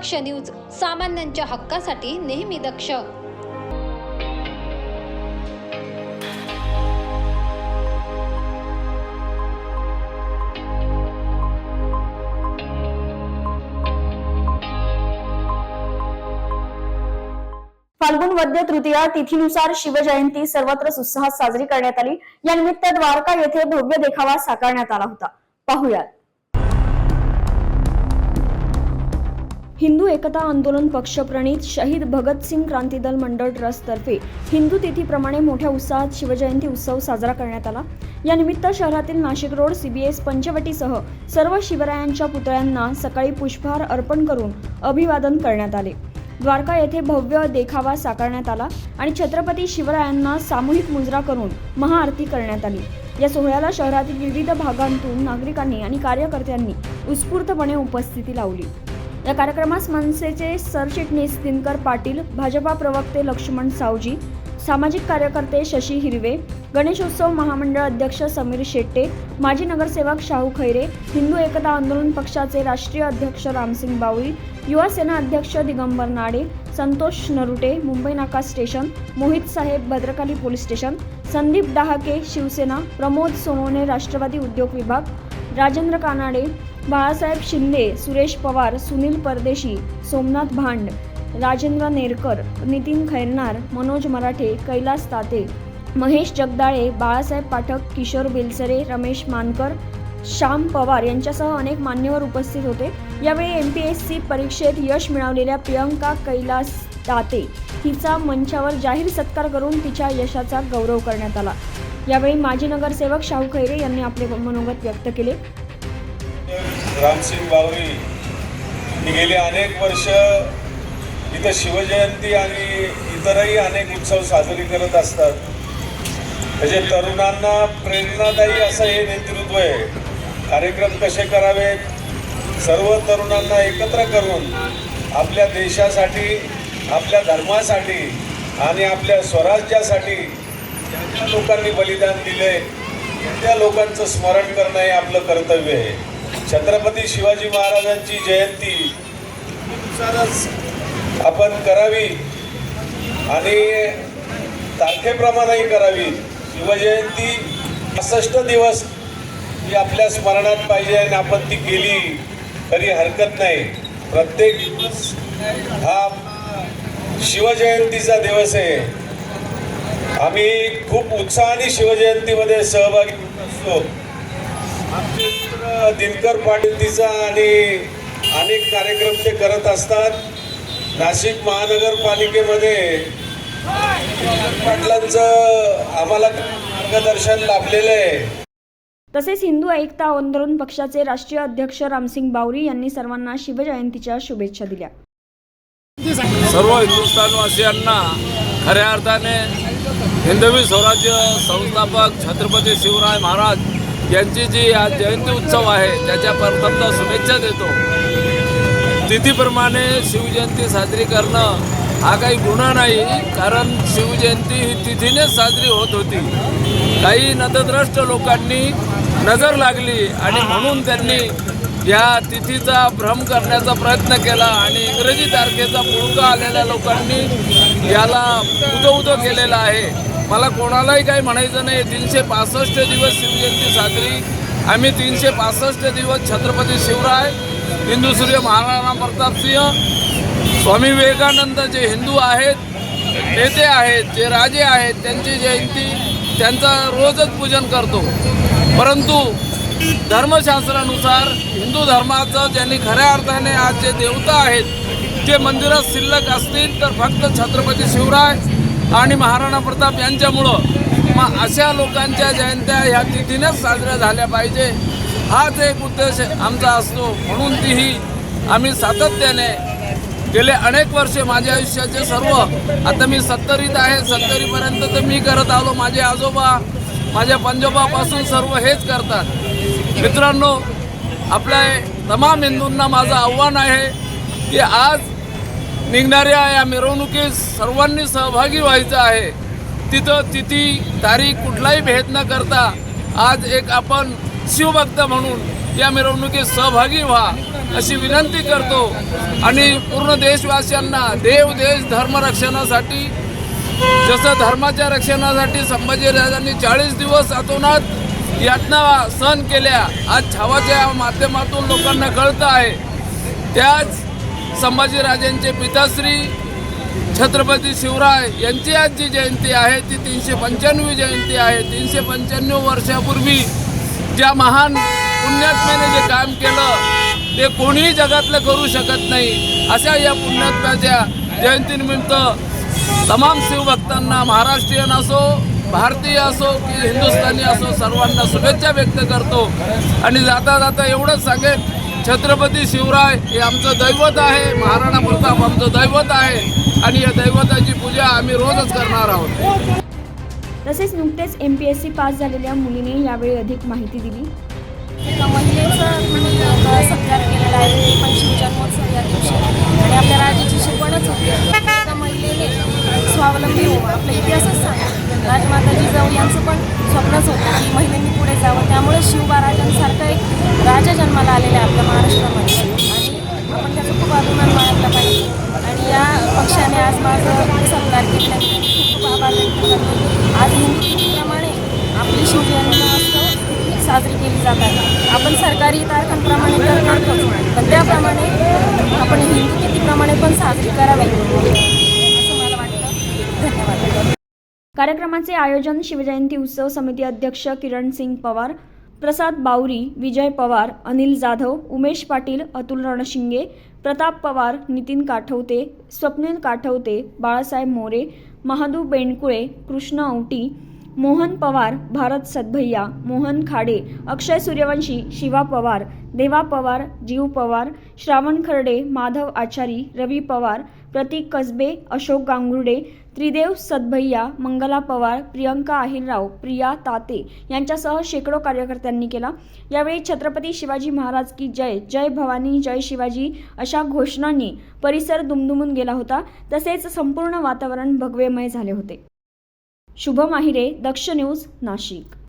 दक्ष news सामान्यांच्या हक्कासाठी नेहमी दक्ष. फाल्गुन वद्य तृतीया तिथीनुसार शिवजयंती सर्वत्र उत्साहात साजरी करण्यात आली. या निमित्त द्वारका येथे भव्य देखावा साकारण्यात आला होता. पाहुयात. हिंदू एकता आंदोलन पक्षप्रणीत शहीद भगतसिंग क्रांती दल मंडळ ट्रस्टतर्फे हिंदू तिथीप्रमाणे मोठ्या उत्साहात शिवजयंती उत्सव साजरा करण्यात आला. यानिमित्त शहरातील नाशिक रोड सीबीएस पंचवटीसह सर्व शिवरायांच्या पुतळ्यांना सकाळी पुष्पहार अर्पण करून अभिवादन करण्यात आले. द्वारका येथे भव्य देखावा साकारण्यात आला आणि छत्रपती शिवरायांना सामूहिक मुजरा करून महाआरती करण्यात आली. या सोहळ्याला शहरातील विविध भागांतून नागरिकांनी आणि कार्यकर्त्यांनी उत्स्फूर्तपणे उपस्थिती लावली. या कार्यक्रमास मनसेचे सरचिटणीस दिनकर पाटील भाजपा प्रवक्ते लक्ष्मण सावजी सामाजिक कार्यकर्ते शशी हिरवे गणेशोत्सव महामंडळ अध्यक्ष समीर शेट्टे माजी नगरसेवक शाहू खैरे हिंदू एकता आंदोलन पक्षाचे राष्ट्रीय अध्यक्ष रामसिंग बावळी युवा सेना अध्यक्ष दिगंबर नाडे संतोष नरुटे मुंबई नाका स्टेशन मोहित साहेब भद्रकाली पोलीस स्टेशन संदीप डहाके शिवसेना प्रमोद सोनवणे राष्ट्रवादी उद्योग विभाग राजेंद्र कानाडे बाळासाहेब शिंदे सुरेश पवार सुनील परदेशी सोमनाथ भांड राजेंद्र नेरकर नितीन खैरनार मनोज मराठे कैलास ताते महेश जगदाळे बाळासाहेब पाठक किशोर बेलसरे रमेश मानकर श्याम पवार यांच्यासह अनेक मान्यवर उपस्थित होते. यावेळी एम पी एस सी परीक्षेत यश मिळवलेल्या प्रियंका कैलास ताते हिचा मंचावर जाहीर सत्कार करून तिच्या यशाचा गौरव करण्यात आला. यावेळी माजी नगरसेवक शाहू खैरे यांनी आपले मनोगत व्यक्त केले. रामसिंग बावरी ही गेली अनेक वर्ष इथं शिवजयंती आणि इतरही अनेक उत्सव साजरी करत असतात. म्हणजे तरुणांना प्रेरणादायी असं हे नेतृत्व आहे. कार्यक्रम कसे करावेत सर्व तरुणांना एकत्र करून आपल्या देशासाठी आपल्या धर्मासाठी आणि आपल्या स्वराज्यासाठी ज्या ज्या लोकांनी बलिदान दिले त्या लोकांचं स्मरण करणं हे आपलं कर्तव्य आहे. छत्रपती शिवाजी महाराजांची जयंती आपण करावी आणि तारखेप्रमाणेही करावी. शिवजयंती पासष्ट दिवस ही आपल्या स्मरणात पाहिजे आणि आपण ती केली तरी हरकत नाही. प्रत्येक दिवस हा शिवजयंतीचा दिवस आहे. आम्ही खूप उत्साहाने शिवजयंतीमध्ये सहभागी असतो. आमचे दिनकर पाटील तिचा आणि अनेक कार्यक्रम ते करत असतात. नाशिक महानगरपालिकेमध्ये पाटलांचं आम्हाला मार्गदर्शन लाभलेलं आहे. तसेच हिंदू एकता आंदोलन पक्षाचे राष्ट्रीय अध्यक्ष रामसिंग बावरी यांनी सर्वांना शिवजयंतीच्या शुभेच्छा दिल्या. सर्व हिंदुस्थानवासियांना खऱ्या अर्थाने हिंदवी स्वराज्य संस्थापक छत्रपती शिवराय महाराज यांची जी आज जयंती उत्सव आहे त्याच्या प्रथमता शुभेच्छा देतो. तिथीप्रमाणे शिवजयंती साजरी करणं हा काही गुन्हा नाही कारण शिवजयंती ही तिथीनेच साजरी होत होती. काही नतद्रष्ट लोकांनी नजर लागली आणि म्हणून त्यांनी या तिथीचा भ्रम करण्याचा प्रयत्न केला आणि इंग्रजी तारखेचा पुळका आलेल्या लोकांनी याला उदो उदो केलेला आहे. मला कोणालाही काही म्हणायचं नाही. तीनशे पासष्ट दिवस शिवजयंती साजरी. आम्ही तीनशे पासष्ट दिवस छत्रपती शिवराय हिंदू सूर्य महाराणा प्रतापसिंह स्वामी विवेकानंद जे हिंदू आहेत नेते आहेत जे राजे आहेत त्यांची जयंती त्यांचा रोजच पूजन करतो. परंतु धर्मशास्त्रानुसार हिंदू धर्माचं ज्यांनी खऱ्या अर्थाने आज जे देवता आहेत ते मंदिरात शिल्लक असतील तर फक्त छत्रपती शिवराय आणि महाराणा प्रताप यांच्यामुळं मग अशा लोकांच्या जयंत्या ह्या तिथीनेच साजऱ्या झाल्या पाहिजे. हाच एक उद्देश आमचा असतो. म्हणून तीही आम्ही सातत्याने गेले अनेक वर्षे माझ्या आयुष्याचे सर्व. आता मी सत्तरीत आहे. सत्तरीपर्यंत तर मी करत आलो. माझे आजोबा माझ्या पंजोबापासून सर्व हेच करतात. मित्रांनो आपल्या तमाम हिंदूंना माझं आव्हान आहे की आज निघणाऱ्या या मिरवणुकीत सर्वांनी सहभागी व्हायचं आहे. तिथं तिथी तारीख कुठलाही भेद न करता आज एक आपण शिवभक्त म्हणून या मिरवणुकीत सहभागी व्हा अशी विनंती करतो. आणि पूर्ण देशवासियांना देव देश धर्मरक्षणासाठी जसं धर्माच्या रक्षणासाठी संभाजीराजांनी चाळीस दिवस अतोनात यातना सहन केल्या आज छावाच्या माध्यमातून लोकांना कळतं आहे. त्याच संभाजीराजांचे पिताश्री छत्रपती शिवराय यांची आज जी जयंती आहे. ती तीनशे पंच्याण्णवी जयंती आहे. तीनशे पंच्याण्णव वर्षापूर्वी ज्या महान पुण्यात्म्याने जे काम केलं ते कोणीही जगातलं करू शकत नाही. अशा या पुण्यात्म्याच्या जयंतीनिमित्त तमाम शिवभक्तांना महाराष्ट्रीयन असो भारतीय असो की हिंदुस्थानी असो सर्वांना शुभेच्छा व्यक्त करतो. आणि जाता जाता एवढंच सांगेन छत्रपती शिवराय हे आमचं दैवत आहे. महाराणा प्रताप आमचं दैवत आहे. आणि या दैवताची पूजा आम्ही रोजच करणार आहोत. तसेच नुकतेच M P S C pass झालेल्या मुलीने यावेळी अधिक माहिती दिली. महिलेचा सत्कार केलेला आहे. शिवजन्मोत्सव या दिवशी आणि आपल्या राजाची शिकवणच होती एका महिलेने स्वावलंबी हो आपला इतिहासच सांगा जाऊ यांचं पण स्वप्नच होतं की महिलांनी पुढे जावं. त्यामुळे शिवबाराजांसारखं एक राजा जन्माला आलेला आहे आपल्या महाराष्ट्रामध्ये. आणि आपण त्याचा खूप अभिमान बाळगला पाहिजे. आणि या पक्षाने आज माझं सत्कार केला खूप खूप आभार व्यक्त आज हिंदू आपली शिवजयंती महोत्सव साजरी केली जात आहे. आपण सरकारी तारखांप्रमाणे तर करतोच पण त्याप्रमाणे आपण हिंदू कितीप्रमाणे पण साजरी करावी. असं मला वाटतं. धन्यवाद. कार्यक्रमाचे आयोजन शिवजयंती उत्सव समिती अध्यक्ष किरण सिंग पवार प्रसाद बावरी विजय पवार अनिल जाधव उमेश पाटील अतुल रणशिंगे प्रताप पवार नितीन काठवते स्वप्नील काठवते बाळासाहेब मोरे महादू बेंडकुळे कृष्ण औटी मोहन पवार भारत सदभैया मोहन खाडे अक्षय सूर्यवंशी शिवा पवार देवा पवार जीव पवार श्रावण खर्डे माधव आचारी रवी पवार प्रतीक कसबे अशोक गांगुर्डे त्रिदेव सदभैया मंगला पवार प्रियंका अहिरराव प्रिया ताते यांच्यासह शेकडो कार्यकर्त्यांनी केला. यावेळी छत्रपती शिवाजी महाराज की जय जय भवानी जय शिवाजी अशा घोषणांनी परिसर दुमदुमून गेला होता. तसेच संपूर्ण वातावरण भगवेमय झाले होते. शुभ माहिरे दक्ष न्यूज नाशिक.